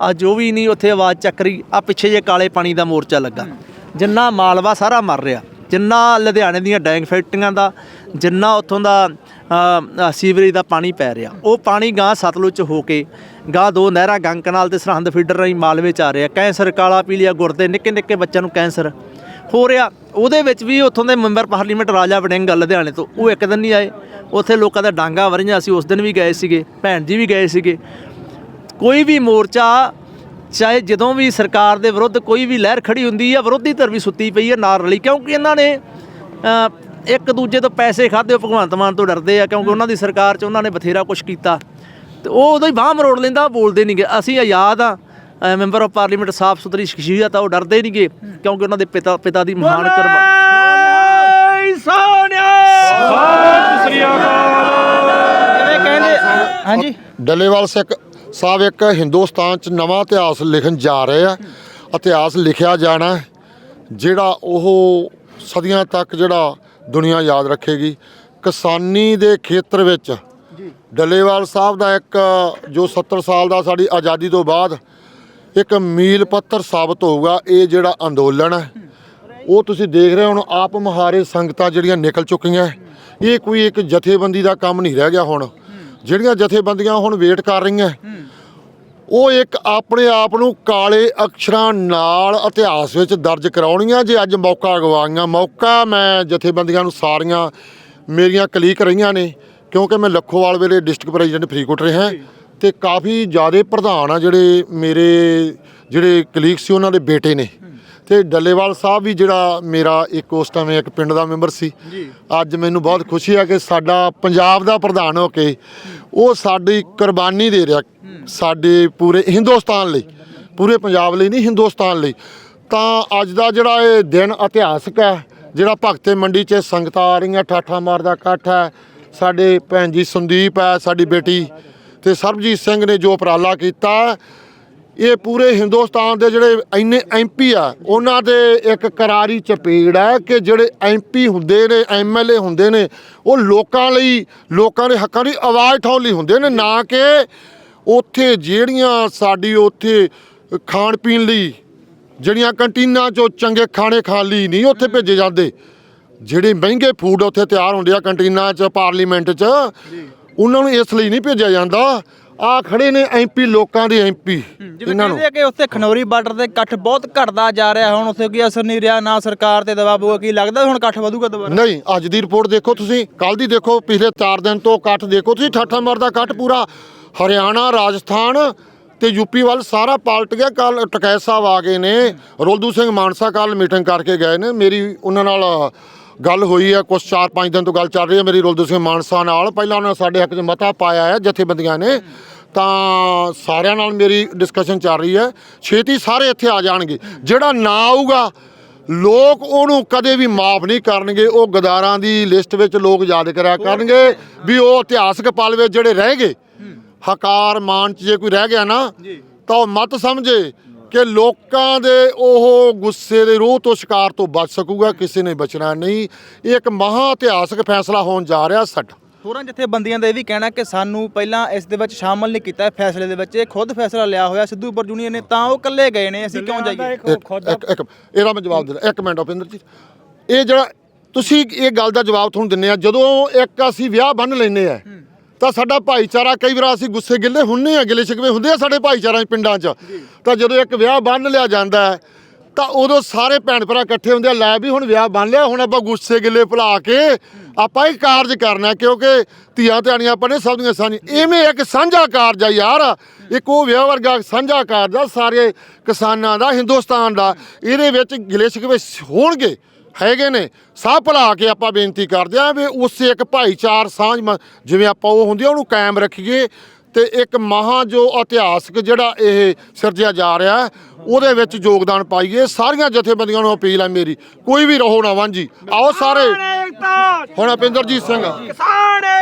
ਆ ਜੋ ਵੀ ਨਹੀਂ ਉੱਥੇ ਆਵਾਜ਼ ਚੱਕ ਰਹੀ। ਆ ਪਿੱਛੇ ਜੇ ਕਾਲੇ ਪਾਣੀ ਦਾ ਮੋਰਚਾ ਲੱਗਾ। ਜਿੰਨਾ ਮਾਲਵਾ ਸਾਰਾ ਮਰ ਰਿਹਾ। ਜਿੰਨਾ ਲੁਧਿਆਣੇ ਦੀਆਂ ਡੈਂਗ ਫੈਕਟਰੀਆਂ ਦਾ ਜਿੰਨਾ ਉੱਥੋਂ ਦਾ ਸੀਵਰੇਜ ਦਾ ਪਾਣੀ ਪੈ ਰਿਹਾ। ਉਹ ਪਾਣੀ ਗਾਂ ਸਤਲੁਜ ਹੋ ਕੇ ਗਾਂ ਦੋ ਨਹਿਰਾਂ, ਗੰਗ ਕਨਾਲ ਤੇ ਸਰਹੰਦ ਫੀਡਰ ਰਾਹੀਂ ਮਾਲਵੇ ਚ ਆ ਰਿਹਾ। ਕੈਂਸਰ, ਕਾਲਾ ਪੀਲੀਆ ਗੁਰਦੇ ਨਿੱਕੇ ਨਿੱਕੇ ਬੱਚਿਆਂ ਨੂੰ ਕੈਂਸਰ ਹੋ ਰਿਹਾ। ਉਹਦੇ ਵਿੱਚ ਵੀ ਉੱਥੋਂ ਦੇ ਮੈਂਬਰ ਪਾਰਲੀਮੈਂਟ ਰਾਜਾ ਵੜਿੰਗ ਲੁਧਿਆਣੇ ਤੋਂ। ਉਹ ਇੱਕ ਦਿਨ ਨਹੀਂ ਆਏ। ਉੱਥੇ ਲੋਕਾਂ ਦਾ ਡਾਂਗਾ ਵਰੀਆਂ ਅਸੀਂ ਉਸ ਦਿਨ ਵੀ ਗਏ ਸੀਗੇ। ਭੈਣ ਜੀ ਵੀ ਗਏ ਸੀਗੇ। ਕੋਈ ਵੀ ਮੋਰਚਾ, ਚਾਹੇ ਜਦੋਂ ਵੀ ਸਰਕਾਰ ਦੇ ਵਿਰੁੱਧ ਕੋਈ ਵੀ ਲਹਿਰ ਖੜੀ ਹੁੰਦੀ ਹੈ ਵਿਰੋਧੀ ਧਿਰ ਵੀ ਸੁੱਤੀ ਪਈ ਹੈ ਨਾਲ ਰਲੀ। ਕਿਉਂਕਿ ਇਹਨਾਂ ਨੇ ਇੱਕ ਦੂਜੇ ਤੋਂ ਪੈਸੇ ਖਾਦੇ ਭਗਵੰਤ ਮਾਨ ਤੋਂ ਡਰਦੇ ਆ ਕਿਉਂਕਿ ਉਹਨਾਂ ਦੀ ਸਰਕਾਰ 'ਚ ਉਹਨਾਂ ਨੇ ਬਥੇਰਾ ਕੁਝ ਕੀਤਾ। ਤੇ ਉਹ ਉਦੋਂ ਹੀ ਬਾਹ ਮਰੋੜ ਲੈਂਦਾ ਬੋਲਦੇ ਨਹੀਂਗੇ ਅਸੀਂ ਆਜ਼ਾਦ ਆ ਮੈਂਬਰ ਆਫ ਪਾਰਲੀਮੈਂਟ ਸਾਫ਼ ਸੁਥਰੀ ਸ਼ਖਸੀਅਤ ਆ ਉਹ ਡਰਦੇ ਨਹੀਂਗੇ ਕਿਉਂਕਿ ਉਹਨਾਂ ਦੇ ਪਿਤਾ ਪਿਤਾ ਦੀ ਮਹਾਨ ਜਿਵੇਂ ਕਹਿੰਦੇ ਹਾਂਜੀ। ਡੱਲੇਵਾਲ ਸਿੱਖ ਸਾਹਿਬ ਇੱਕ ਹਿੰਦੁਸਤਾਨ 'ਚ ਨਵਾਂ ਇਤਿਹਾਸ ਲਿਖਣ ਜਾ ਰਹੇ ਆ। ਇਤਿਹਾਸ ਲਿਖਿਆ ਜਾਣਾ ਜਿਹੜਾ ਉਹ ਸਦੀਆਂ ਤੱਕ ਜਿਹੜਾ ਦੁਨੀਆ ਯਾਦ ਰੱਖੇਗੀ। ਕਿਸਾਨੀ ਦੇ ਖੇਤਰ ਵਿੱਚ ਡੱਲੇਵਾਲ ਸਾਹਿਬ ਦਾ ਇੱਕ ਜੋ 70 ਸਾਲ ਦਾ ਸਾਡੀ ਆਜ਼ਾਦੀ ਤੋਂ ਬਾਅਦ ਇੱਕ ਮੀਲ ਪੱਥਰ ਸਾਬਤ ਹੋਊਗਾ ਇਹ ਜਿਹੜਾ ਅੰਦੋਲਨ ਹੈ। ਉਹ ਤੁਸੀਂ ਦੇਖ ਰਹੇ ਹੋ ਹੁਣ ਆਪ ਮੁਹਾਰੇ ਸੰਗਤਾਂ ਜਿਹੜੀਆਂ ਨਿਕਲ ਚੁੱਕੀਆਂ। ਇਹ ਕੋਈ ਇੱਕ ਜਥੇਬੰਦੀ ਦਾ ਕੰਮ ਨਹੀਂ ਰਹਿ ਗਿਆ ਹੁਣ। ਜਿਹੜੀਆਂ ਜਥੇਬੰਦੀਆਂ ਹੁਣ ਵੇਟ ਕਰ ਰਹੀਆਂ ਉਹ ਇੱਕ ਆਪਣੇ ਆਪ ਨੂੰ ਕਾਲੇ ਅਕਸ਼ਰਾਂ ਨਾਲ ਇਤਿਹਾਸ ਵਿੱਚ ਦਰਜ ਕਰਾਉਣੀਆਂ ਜੇ ਅੱਜ ਮੌਕਾ ਗਵਾਈਆਂ। ਮੌਕਾ ਮੈਂ ਜਥੇਬੰਦੀਆਂ ਨੂੰ ਸਾਰੀਆਂ ਮੇਰੀਆਂ ਕਲੀਕ ਰਹੀਆਂ ਨੇ ਕਿਉਂਕਿ ਮੈਂ ਲੱਖੋਵਾਲ ਵੇਲੇ ਡਿਸਟ੍ਰਿਕਟ ਪ੍ਰੈਜ਼ੀਡੈਂਟ ਫਰੀਦਕੋਟ ਰਿਹਾ ਤੇ ਕਾਫੀ ਜ਼ਿਆਦੇ ਪ੍ਰਧਾਨ ਆ ਜਿਹੜੇ ਮੇਰੇ ਜਿਹੜੇ ਕਲੀਗ ਸੀ ਉਹਨਾਂ ਦੇ ਬੇਟੇ ਨੇ। ਤੇ ਡੱਲੇਵਾਲ ਸਾਹਿਬ ਵੀ ਜਿਹੜਾ ਮੇਰਾ ਇੱਕ ਉਸ ਟਾਈਮ ਇੱਕ ਪਿੰਡ ਦਾ ਮੈਂਬਰ ਸੀ। ਅੱਜ ਮੈਨੂੰ ਬਹੁਤ ਖੁਸ਼ੀ ਹੈ ਕਿ ਸਾਡਾ ਪੰਜਾਬ ਦਾ ਪ੍ਰਧਾਨ ਹੋ ਕੇ ਉਹ ਸਾਡੀ ਕੁਰਬਾਨੀ ਦੇ ਰਿਹਾ ਸਾਡੇ ਪੂਰੇ ਹਿੰਦੁਸਤਾਨ ਲਈ, ਪੂਰੇ ਪੰਜਾਬ ਲਈ ਨਹੀਂ, ਹਿੰਦੁਸਤਾਨ ਲਈ। ਤਾਂ ਅੱਜ ਦਾ ਜਿਹੜਾ ਇਹ ਦਿਨ ਇਤਿਹਾਸਕ ਹੈ, ਜਿਹੜਾ ਭਗਤੇ ਮੰਡੀ 'ਚ ਸੰਗਤਾਂ ਆ ਰਹੀਆਂ, ਠਾਠਾ ਮਾਰਦਾ ਇਕੱਠ ਹੈ, ਸਾਡੇ ਭੈਣ ਜੀ ਸੰਦੀਪ ਹੈ, ਸਾਡੀ ਬੇਟੀ ਤੇ ਸਰਬਜੀਤ ਸਿੰਘ ਨੇ ਜੋ ਉਪਰਾਲਾ ਕੀਤਾ ਇਹ ਪੂਰੇ ਹਿੰਦੁਸਤਾਨ ਦੇ ਜਿਹੜੇ ਇੰਨੇ ਐਮਪੀ ਆ ਉਹਨਾਂ ਦੇ ਇੱਕ ਕਰਾਰੀ ਚਪੇੜ ਹੈ ਕਿ ਜਿਹੜੇ ਐਮਪੀ ਹੁੰਦੇ ਨੇ ਐਮਐਲਏ ਹੁੰਦੇ ਨੇ ਉਹ ਲੋਕਾਂ ਲਈ ਲੋਕਾਂ ਦੇ ਹੱਕਾਂ ਦੀ ਆਵਾਜ਼ ਉਠਾਉਣ ਲਈ ਹੁੰਦੇ ਨੇ ਨਾ ਕਿ ਉੱਥੇ ਜਿਹੜੀਆਂ ਸਾਡੀ ਉੱਥੇ ਖਾਣ ਪੀਣ ਲਈ ਜਿਹੜੀਆਂ ਕੰਟੀਨਾਂ 'ਚੋਂ ਚੰਗੇ ਖਾਣੇ ਖਾਣ ਲਈ ਨਹੀਂ ਉੱਥੇ ਭੇਜੇ ਜਾਂਦੇ ਜਿਹੜੇ ਮਹਿੰਗੇ ਫੂਡ ਉੱਥੇ ਤਿਆਰ ਹੁੰਦੇ ਆ ਕੰਟੀਨਾਂ 'ਚ ਪਾਰਲੀਮੈਂਟ 'ਚ ਉਹਨਾਂ ਨੂੰ ਇਸ ਲਈ ਨਹੀਂ ਭੇਜਿਆ ਜਾਂਦਾ ਆ ਖੜੇ ਨੇ ਐਮਪੀ ਲੋਕਾਂ ਦੇ ਐਮਪੀ ਜਿਵੇਂ ਇਹਨਾਂ ਨੂੰ। ਕਿ ਉੱਥੇ ਖਨੌਰੀ ਬਾਰਡਰ ਤੇ ਇਕੱਠ ਬਹੁਤ ਘਟਦਾ ਜਾ ਰਿਹਾ ਹੁਣ ਉੱਥੇ ਕੋਈ ਅਸਰ ਨਹੀਂ ਰਿਹਾ ਨਾ ਸਰਕਾਰ ਤੇ ਦਬਾਅ ਪਊਗਾ ਕੀ ਲੱਗਦਾ ਹੁਣ ਇਕੱਠ ਵਧੂਗਾ ਦੁਬਾਰਾ? ਨਹੀਂ ਅੱਜ ਦੀ ਰਿਪੋਰਟ ਦੇਖੋ ਤੁਸੀਂ ਕੱਲ ਦੀ ਦੇਖੋ ਪਿਛਲੇ 4 ਦਿਨ ਤੋਂ ਇਕੱਠ ਦੇਖੋ ਤੁਸੀਂ ਠਾਠਾ ਮਾਰਦਾ ਇਕੱਠ ਪੂਰਾ ਹਰਿਆਣਾ ਰਾਜਸਥਾਨ ਤੇ ਯੂਪੀ ਵੱਲ ਸਾਰਾ ਪਲਟ ਗਿਆ ਕੱਲ ਟਕੈਤ ਸਾਹਿਬ ਆ ਗਏ ਨੇ ਰੋਲਦੂ ਸਿੰਘ ਮਾਨਸਾ ਕੱਲ ਮੀਟਿੰਗ ਕਰਕੇ ਗਏ ਨੇ ਮੇਰੀ ਉਹਨਾਂ ਨਾਲ ਗੱਲ ਹੋਈ ਹੈ ਕੁਛ 4-5 ਦਿਨ ਤੋਂ ਗੱਲ ਚੱਲ ਰਹੀ ਹੈ ਮੇਰੀ ਰੋਲਦੂ ਸਿੰਘ ਮਾਨਸਾ ਨਾਲ। ਪਹਿਲਾਂ ਉਹਨਾਂ ਸਾਡੇ ਹੱਕ 'ਚ ਮਤਾ ਪਾਇਆ ਹੈ ਜਥੇਬੰਦੀਆਂ ਨੇ। ਤਾਂ ਸਾਰਿਆਂ ਨਾਲ ਮੇਰੀ ਡਿਸਕਸ਼ਨ ਚੱਲ ਰਹੀ ਹੈ ਛੇਤੀ ਸਾਰੇ ਇੱਥੇ ਆ ਜਾਣਗੇ। ਜਿਹੜਾ ਨਾ ਆਊਗਾ ਲੋਕ ਉਹਨੂੰ ਕਦੇ ਵੀ ਮਾਫ ਨਹੀਂ ਕਰਨਗੇ। ਉਹ ਗਦਾਰਾਂ ਦੀ ਲਿਸਟ ਵਿੱਚ ਲੋਕ ਯਾਦ ਕਰਿਆ ਕਰਨਗੇ ਵੀ ਉਹ ਇਤਿਹਾਸਕ ਪਲ ਵਿੱਚ ਜਿਹੜੇ ਰਹਿ ਗਏ। ਹਕਾਰ ਮਾਨ ਚ ਜੇ ਕੋਈ ਰਹਿ ਗਿਆ ਨਾ ਤਾਂ ਉਹ ਮਤ ਸਮਝੇ। ਕਿ ਲੋਕਾਂ ਦੇ ਉਹ ਗੁੱਸੇ ਦੇ ਰੋਹ ਤੋਂ ਸ਼ਿਕਾਰ ਤੋਂ ਬਚ ਸਕੂਗਾ ਕਿਸੇ ਨੇ ਬਚਣਾ ਨਹੀਂ। ਇਹ ਇੱਕ ਮਹਾ ਇਤਿਹਾਸਕ ਫੈਸਲਾ ਹੋਣ ਜਾ ਰਿਹਾ ਸਾਡਾ ਹੋਰਾਂ ਜਥੇਬੰਦੀਆਂ ਦਾ ਇਹ ਵੀ ਕਹਿਣਾ ਕਿ ਸਾਨੂੰ ਪਹਿਲਾਂ ਇਸ ਦੇ ਵਿੱਚ ਸ਼ਾਮਲ ਨਹੀਂ ਕੀਤਾ ਫੈਸਲੇ ਦੇ ਵਿੱਚ ਇਹ ਖੁਦ ਫੈਸਲਾ ਲਿਆ ਹੋਇਆ ਸਿੱਧੂਪੁਰ ਜੂਨੀਅਰ ਨੇ ਤਾਂ ਉਹ ਇਕੱਲੇ ਗਏ ਨੇ ਅਸੀਂ ਕਿਉਂ ਜਾਈਏ? ਇੱਕ ਇਹਦਾ ਮੈਂ ਜਵਾਬ ਦੇਣਾ ਇੱਕ ਮਿੰਟ ਉਪਿੰਦਰ ਜੀ। ਇਹ ਜਿਹੜਾ ਤੁਸੀਂ ਇਹ ਗੱਲ ਦਾ ਜਵਾਬ ਤੁਹਾਨੂੰ ਦਿੰਨੇ ਆ ਜਦੋਂ ਇੱਕ ਅਸੀਂ ਵਿਆਹ ਬੰਨ ਲੈਨੇ ਆ ਤਾਂ ਸਾਡਾ ਭਾਈਚਾਰਾ, ਕਈ ਵਾਰ ਅਸੀਂ ਗੁੱਸੇ ਗਿੱਲੇ ਹੁੰਨੇ ਆ, ਗਿਲੇ ਸ਼ਿਕਵੇ ਹੁੰਦੇ ਆ ਸਾਡੇ ਭਾਈਚਾਰਾ ਪਿੰਡਾਂ 'ਚ। ਤਾਂ ਜਦੋਂ ਇੱਕ ਵਿਆਹ ਬੰਨ ਲਿਆ ਜਾਂਦਾ ਹੈ, ਤਾਂ ਉਦੋਂ ਸਾਰੇ ਭੈਣ ਭਰਾ ਇਕੱਠੇ ਹੁੰਦੇ ਆ, ਲੈ ਵੀ ਹੁਣ ਵਿਆਹ ਬੰਨ ਲਿਆ, ਹੁਣ ਆਪਾਂ ਗੁੱਸੇ ਗਿੱਲੇ ਭੁਲਾ ਕੇ ਆਪਾਂ ਇਹ ਕਾਰਜ ਕਰਨਾ ਕਿਉਂਕਿ ਧੀਆਂ ਧਿਆਣੀਆਂ ਆਪਾਂ ਨੇ ਸਭ ਦੀਆਂ ਸਾਂਝੀਆਂ। ਇਵੇਂ ਇੱਕ ਸਾਂਝਾ ਕਾਰਜ ਆ ਯਾਰ, ਇੱਕ ਉਹ ਵਿਆਹ ਵਰਗਾ ਸਾਂਝਾ ਕਾਰਜ ਆ, ਸਾਰੇ ਕਿਸਾਨਾਂ ਦਾ, ਹਿੰਦੁਸਤਾਨ ਦਾ, ਇਹਦੇ ਵਿੱਚ ਗਿਲੇ ਸ਼ਿਕਵੇ ਹੋਣਗੇ। ਹੈਗੇ ਨੇ। ਸਾਹ ਭੁਲਾ ਕੇ ਆਪਾਂ ਬੇਨਤੀ ਕਰਦੇ ਆਂ ਵੀ ਉਸ ਇੱਕ ਭਾਈਚਾਰ ਸਾਂਝ ਜਿਵੇਂ ਆਪਾਂ ਉਹ ਹੁੰਦੀ ਆ, ਉਹਨੂੰ ਕਾਇਮ ਰੱਖੀਏ। ਤੇ ਇੱਕ ਮਹਾ ਜੋ ਇਤਿਹਾਸਕ ਜਿਹੜਾ ਇਹ ਸਿਰਜਿਆ ਜਾ ਰਿਹਾ, ਉਹਦੇ ਵਿੱਚ ਯੋਗਦਾਨ ਪਾਈਏ। ਸਾਰੀਆਂ ਜਥੇਬੰਦੀਆਂ ਨੂੰ ਅਪੀਲ ਹੈ ਮੇਰੀ, ਕੋਈ ਵੀ ਰਹੋ ਨਾ ਵਾਂਝੀ। ਆਓ ਸਾਰੇ। ਹੁਣ ਅਪਿੰਦਰਜੀਤ ਸਿੰਘ।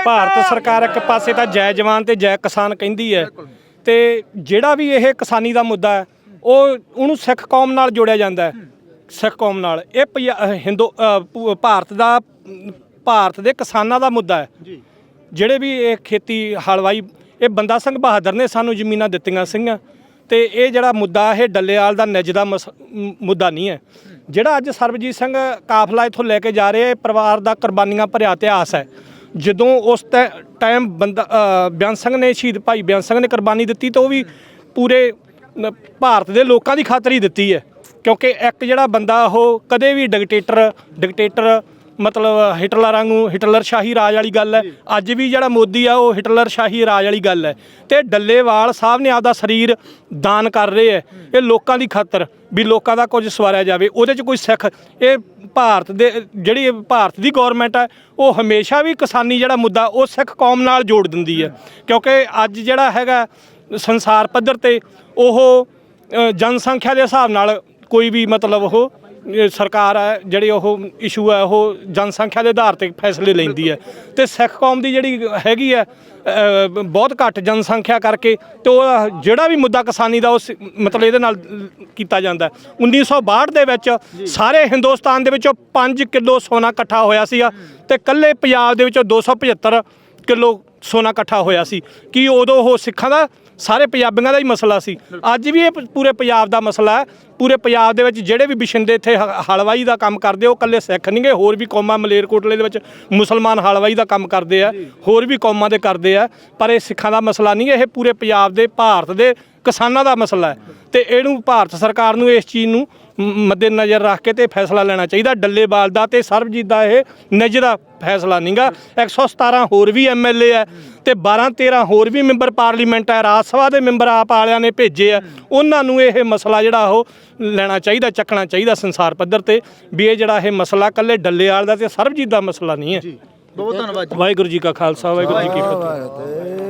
ਭਾਰਤ ਸਰਕਾਰ ਇੱਕ ਪਾਸੇ ਤਾਂ ਜੈ ਜਵਾਨ ਤੇ ਜੈ ਕਿਸਾਨ ਕਹਿੰਦੀ ਹੈ। ਤੇ ਜਿਹੜਾ ਵੀ ਇਹ ਕਿਸਾਨੀ ਦਾ ਮੁੱਦਾ ਹੈ, ਉਹ ਉਹਨੂੰ ਸਿੱਖ ਕੌਮ ਨਾਲ ਜੋੜਿਆ ਜਾਂਦਾ ਹੈ। ਸਿੱਖ ਕੌਮ ਨਾਲ। ਇਹ ਪੰਜਾ- ਅਹ ਹਿੰਦੂ ਅਹ ਭੂ- ਭਾਰਤ ਦਾ ਭਾਰਤ ਦੇ ਕਿਸਾਨਾਂ ਦਾ ਮੁੱਦਾ ਹੈ। ਜਿਹੜੇ ਵੀ ਇਹ ਖੇਤੀ ਹਲਵਾਈ ਇਹ ਬੰਦਾ ਸਿੰਘ ਬਹਾਦਰ ਨੇ ਸਾਨੂੰ ਜ਼ਮੀਨਾਂ ਦਿੱਤੀਆਂ ਸੀਗੀਆਂ ਤੇ ਇਹ ਜਿਹੜਾ ਮੁੱਦਾ ਇਹ ਡੱਲੇਵਾਲ ਦਾ ਨਿੱਜ ਦਾ ਮਸ- ਮ- ਮੁੱਦਾ ਨਹੀਂ ਹੈ। ਜਿਹੜਾ ਅੱਜ ਸਰਬਜੀਤ ਸਿੰਘ ਕਾਫਲਾ ਇੱਥੋਂ ਲੈ ਕੇ ਜਾ ਰਹੇ ਇਹ ਪਰਿਵਾਰ ਦਾ ਕੁਰਬਾਨੀਆਂ ਭਰਿਆ ਇਤਿਹਾਸ ਹੈ। ਜਦੋਂ ਉਸ ਟੈ- ਟਾਈਮ ਬੰਦਾ ਅ, ਬਿਆਨ ਸਿੰਘ ਨੇ ਸ਼ਹੀਦ ਭਾਈ ਬਿਆਨ ਸਿੰਘ ਨੇ ਕੁਰਬਾਨੀ ਦਿੱਤੀ ਤਾਂ ਉਹ ਵੀ ਪੂਰੇ ਨ- ਭਾਰਤ ਦੇ ਲੋਕਾਂ ਦੀ ਖਾਤਰ ਹੀ ਦਿੱਤੀ ਹੈ। ਕਿਉਂਕਿ ਇੱਕ ਜਿਹੜਾ ਬੰਦਾ ਉਹ ਕਦੇ ਵੀ ਡਿਕਟੇਟਰ ਡਿਕਟੇਟਰ ਮਤਲਬ ਹਿਟਲਰ ਵਾਂਗੂ ਹਿਟਲਰ ਸ਼ਾਹੀ ਰਾਜ ਵਾਲੀ ਗੱਲ ਹੈ। ਅੱਜ ਵੀ ਜਿਹੜਾ ਮੋਦੀ ਆ ਉਹ ਹਿਟਲਰ ਸ਼ਾਹੀ ਰਾਜ ਵਾਲੀ ਗੱਲ ਹੈ। ਤੇ ਡੱਲੇਵਾਲ ਸਾਹਿਬ ਨੇ ਆਪਦਾ ਸਰੀਰ ਦਾਨ ਕਰ ਰਹੇ ਹੈ। ਇਹ ਲੋਕਾਂ ਦੀ ਖਾਤਰ ਵੀ ਲੋਕਾਂ ਦਾ ਕੁਝ ਸਵਾਰਿਆ ਜਾਵੇ। ਉਹਦੇ 'ਚ ਕੋਈ ਸਿੱਖ ਇਹ ਭਾਰਤ ਦੇ ਜਿਹੜੀ ਭਾਰਤ ਦੀ ਗਵਰਨਮੈਂਟ ਹੈ ਉਹ ਹਮੇਸ਼ਾ ਵੀ ਕਿਸਾਨੀ ਜਿਹੜਾ ਮੁੱਦਾ ਉਹ ਸਿੱਖ ਕੌਮ ਨਾਲ ਜੋੜ ਦਿੰਦੀ ਹੈ। ਕਿਉਂਕਿ ਅੱਜ ਜਿਹੜਾ ਹੈਗਾ ਸੰਸਾਰ ਪੱਧਰ ਤੇ ਉਹ ਜਨਸੰਖਿਆ ਦੇ ਹਿਸਾਬ ਨਾਲ ਕੋਈ ਵੀ ਮਤਲਬ ਉਹ ਸਰਕਾਰ ਹੈ, ਜਿਹੜੀ ਉਹ ਇਸ਼ੂ ਹੈ, ਉਹ ਜਨਸੰਖਿਆ ਦੇ ਆਧਾਰ ਤੇ ਫੈਸਲੇ ਲੈਂਦੀ ਹੈ ਤੇ ਸਿੱਖ ਕੌਮ ਦੀ ਜਿਹੜੀ ਹੈਗੀ ਹੈ ਬਹੁਤ ਘੱਟ ਜਨਸੰਖਿਆ ਕਰਕੇ ਤੇ ਉਹ ਜਿਹੜਾ ਵੀ ਮੁੱਦਾ ਕਿਸਾਨੀ ਦਾ ਉਸ ਮਤਲਬ ਇਹਦੇ ਨਾਲ ਕੀਤਾ ਜਾਂਦਾ ਹੈ। 1962 ਦੇ ਵਿੱਚ ਸਾਰੇ ਹਿੰਦੁਸਤਾਨ ਦੇ ਵਿੱਚੋਂ 5 ਕਿਲੋ ਸੋਨਾ ਇਕੱਠਾ ਹੋਇਆ ਸੀਗਾ ਤੇ ਕੱਲੇ ਪੰਜਾਬ ਦੇ ਵਿੱਚੋਂ 275 ਕਿਲੋ ਸੋਨਾ ਇਕੱਠਾ ਹੋਇਆ ਸੀ। ਕਿ ਉਦੋਂ ਉਹ ਸਿੱਖਾਂ ਦਾ ਸਾਰੇ ਪੰਜਾਬੀਆਂ ਦਾ ਹੀ ਮਸਲਾ ਸੀ। ਅੱਜ ਵੀ ਇਹ ਪ- ਪੂਰੇ ਪੰਜਾਬ ਦਾ ਮਸਲਾ ਹੈ। ਪੂਰੇ ਪੰਜਾਬ ਦੇ ਵਿੱਚ ਜਿਹੜੇ ਵੀ ਬਿਸ਼ਿੰਦੇ ਇੱਥੇ ਹ- ਹਲਵਾਈ ਦਾ ਕੰਮ ਕਰਦੇ ਉਹ ਇਕੱਲੇ ਸਿੱਖ ਨਹੀਂਗੇ ਹੋਰ ਵੀ ਕੌਮਾਂ ਮਲੇਰਕੋਟਲੇ ਦੇ ਵਿੱਚ ਮੁਸਲਮਾਨ ਹਲਵਾਈ ਦਾ ਕੰਮ ਕਰਦੇ ਆ। ਹੋਰ ਵੀ ਕੌਮਾਂ ਦੇ ਕਰਦੇ ਆ। ਪਰ ਇਹ ਸਿੱਖਾਂ ਦਾ ਮਸਲਾ ਨਹੀਂ ਇਹ ਪੂਰੇ ਪੰਜਾਬ ਦੇ ਭਾਰਤ ਦੇ ਕਿਸਾਨਾਂ ਦਾ ਮਸਲਾ ਹੈ। ਤੇ ਇਹਨੂੰ ਭਾਰਤ ਸਰਕਾਰ ਨੂੰ ਇਸ ਚੀਜ਼ ਨੂੰ ਮੱਦੇ ਨਜ਼ਰ ਰੱਖ ਕੇ ਤੇ ਫੈਸਲਾ ਲੈਣਾ ਚਾਹੀਦਾ। ਡੱਲੇਵਾਲ ਦਾ ਤੇ ਸਰਬਜੀਤ ਦਾ ਇਹ ਨਿੱਜ ਦਾ ਫੈਸਲਾ ਨਹੀਂਗਾ 117 ਹੋਰ ਵੀ ਐਮਐਲਏ ਆ ਤੇ 12 13 ਹੋਰ ਵੀ ਮੈਂਬਰ ਪਾਰਲੀਮੈਂਟ ਹੈ। ਰਾਜ ਸਭਾ ਦੇ ਮੈਂਬਰ ਆਪ ਵਾਲਿਆਂ ਨੇ ਭੇਜੇ ਆ। ਉਹਨਾਂ ਨੂੰ ਇਹ ਮਸਲਾ ਜਿਹੜਾ ਉਹ ਲੈਣਾ ਚਾਹੀਦਾ ਚੱਕਣਾ ਚਾਹੀਦਾ ਸੰਸਾਰ ਪੱਧਰ ਤੇ ਵੀ ਇਹ ਜਿਹੜਾ ਇਹ ਮਸਲਾ ਕੱਲੇ ਡੱਲੇਵਾਲ ਦਾ ਤੇ ਸਰਬਜੀਤ ਦਾ ਮਸਲਾ ਨਹੀਂ ਹੈ। ਬਹੁਤ ਧੰਨਵਾਦ ਵਾਹਿਗੁਰੂ ਜੀ ਕਾ ਖਾਲਸਾ ਵਾਹਿਗੁਰੂ ਜੀ ਕੀ ਫਤਿਹ।